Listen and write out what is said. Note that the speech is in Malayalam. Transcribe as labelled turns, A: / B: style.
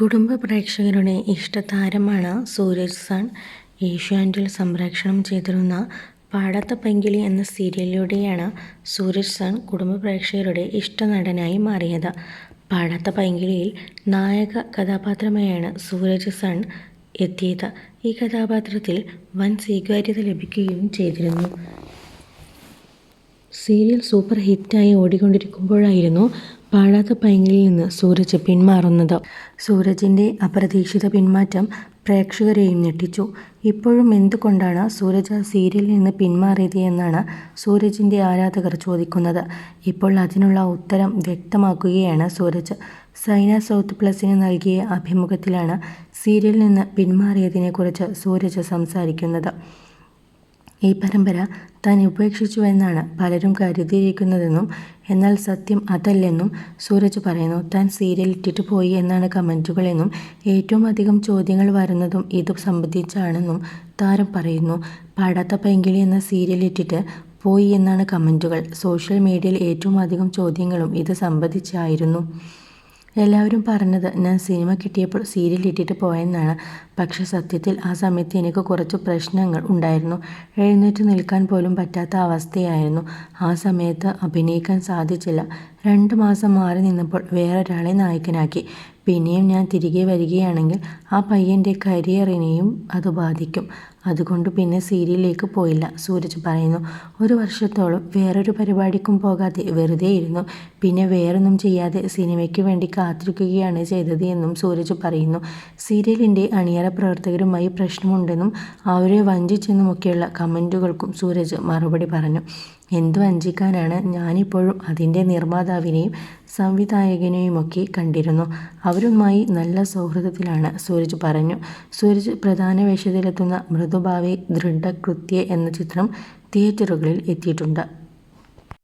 A: കുടുംബ പ്രേക്ഷകരുടെ ഇഷ്ടതാരമാണ് സൂരജ് സൺ. ഏഷ്യാനെറ്റിൽ സംപ്രേക്ഷണം ചെയ്തിരുന്ന പാടത്ത പെങ്കിളി എന്ന സീരിയലിലൂടെയാണ് സൂരജ് സൺ കുടുംബ പ്രേക്ഷകരുടെ ഇഷ്ടനടനായി മാറിയത്. പാടത്ത പൈങ്കിളിയിൽ നായക കഥാപാത്രമായാണ് സൂരജ് സൺ എത്തിയത്. ഈ കഥാപാത്രത്തിൽ വൻ സ്വീകാര്യത ലഭിക്കുകയും ചെയ്തിരുന്നു. സീരിയൽ സൂപ്പർ ഹിറ്റായി ഓടിക്കൊണ്ടിരിക്കുമ്പോഴായിരുന്നു പാടാത്ത പൈങ്കിളിൽ നിന്ന് സൂരജ് പിന്മാറുന്നത്. സൂരജിന്റെ അപ്രതീക്ഷിത പിന്മാറ്റം പ്രേക്ഷകരെയും ഞെട്ടിച്ചു. ഇപ്പോഴും എന്തുകൊണ്ടാണ് സൂരജ് ആ സീരിയലിൽ നിന്ന് പിന്മാറിയത് എന്നാണ് സൂരജിന്റെ ആരാധകർ ചോദിക്കുന്നത്. ഇപ്പോൾ അതിനുള്ള ഉത്തരം വ്യക്തമാക്കുകയാണ് സൂരജ്. സൈന സൗത്ത് പ്ലസിന് നൽകിയ അഭിമുഖത്തിലാണ് സീരിയലിൽ നിന്ന് പിന്മാറിയതിനെക്കുറിച്ച് സൂരജ് സംസാരിക്കുന്നത്. ഈ പരമ്പര താൻ ഉപേക്ഷിച്ചുവെന്നാണ് പലരും കരുതിയിരിക്കുന്നതെന്നും എന്നാൽ സത്യം അതല്ലെന്നും സൂരജ് പറയുന്നു. താൻ സീരിയൽ ഇട്ടിട്ട് പോയി എന്നാണ് കമന്റുകളെന്നും ഏറ്റവും അധികം ചോദ്യങ്ങൾ വരുന്നതും ഇത് സംബന്ധിച്ചാണെന്നും താരം പറയുന്നു. പാടാത്ത പെങ്കിളി എന്ന സീരിയൽ ഇട്ടിട്ട് പോയി എന്നാണ് കമന്റുകൾ സോഷ്യൽ മീഡിയയിൽ ഏറ്റവും അധികം ചോദ്യങ്ങളും ഇത് സംബന്ധിച്ചായിരുന്നു. എല്ലാവരും പറഞ്ഞത് ഞാൻ സിനിമ കിട്ടിയപ്പോൾ സീരിയൽ ഇട്ടിട്ട് പോയെന്നാണ്. പക്ഷെ സത്യത്തിൽ ആ സമയത്ത് എനിക്ക് കുറച്ച് പ്രശ്നങ്ങൾ ഉണ്ടായിരുന്നു. എഴുന്നേറ്റ് നിൽക്കാൻ പോലും പറ്റാത്ത അവസ്ഥയായിരുന്നു. ആ സമയത്ത് അഭിനയിക്കാൻ സാധിച്ചില്ല. രണ്ട് മാസം മാറി നിന്നപ്പോൾ വേറൊരാളെ നായകനാക്കി. പിന്നെയും ഞാൻ തിരികെ വരികയാണെങ്കിൽ ആ പയ്യന്റെ കരിയറിനെയും അത് ബാധിക്കും. അതുകൊണ്ട് പിന്നെ സീരിയലിലേക്ക് പോയില്ല. സൂരജ് പറയുന്നു. ഒരു വർഷത്തോളം വേറൊരു പരിപാടിക്കും പോകാതെ വെറുതെ ഇരുന്നു. പിന്നെ വേറൊന്നും ചെയ്യാതെ സിനിമയ്ക്ക് വേണ്ടി കാത്തിരിക്കുകയാണ് ചെയ്തത് എന്നും സൂരജ് പറയുന്നു. സീരിയലിന്റെ അണിയറ പ്രവർത്തകരുമായി പ്രശ്നമുണ്ടെന്നും അവരെ വഞ്ചിച്ചെന്നുമൊക്കെയുള്ള കമന്റുകൾക്കും സൂരജ് മറുപടി പറഞ്ഞു. എന്ത് വഞ്ചിക്കാനാണ് ഞാനിപ്പോഴും അതിന്റെ നിർമ്മാതാവിനെയും സംവിധായകനെയുമൊക്കെ കണ്ടിരുന്നു. അവരുമായി നല്ല സൗഹൃദത്തിലാണ് സൂരജ് പറഞ്ഞു. സൂരജ് പ്രധാന വേഷത്തിലെത്തുന്ന മൃദുഭാവി ദൃഢകൃത്യ എന്ന ചിത്രം തിയേറ്ററുകളിൽ എത്തിയിട്ടുണ്ട്.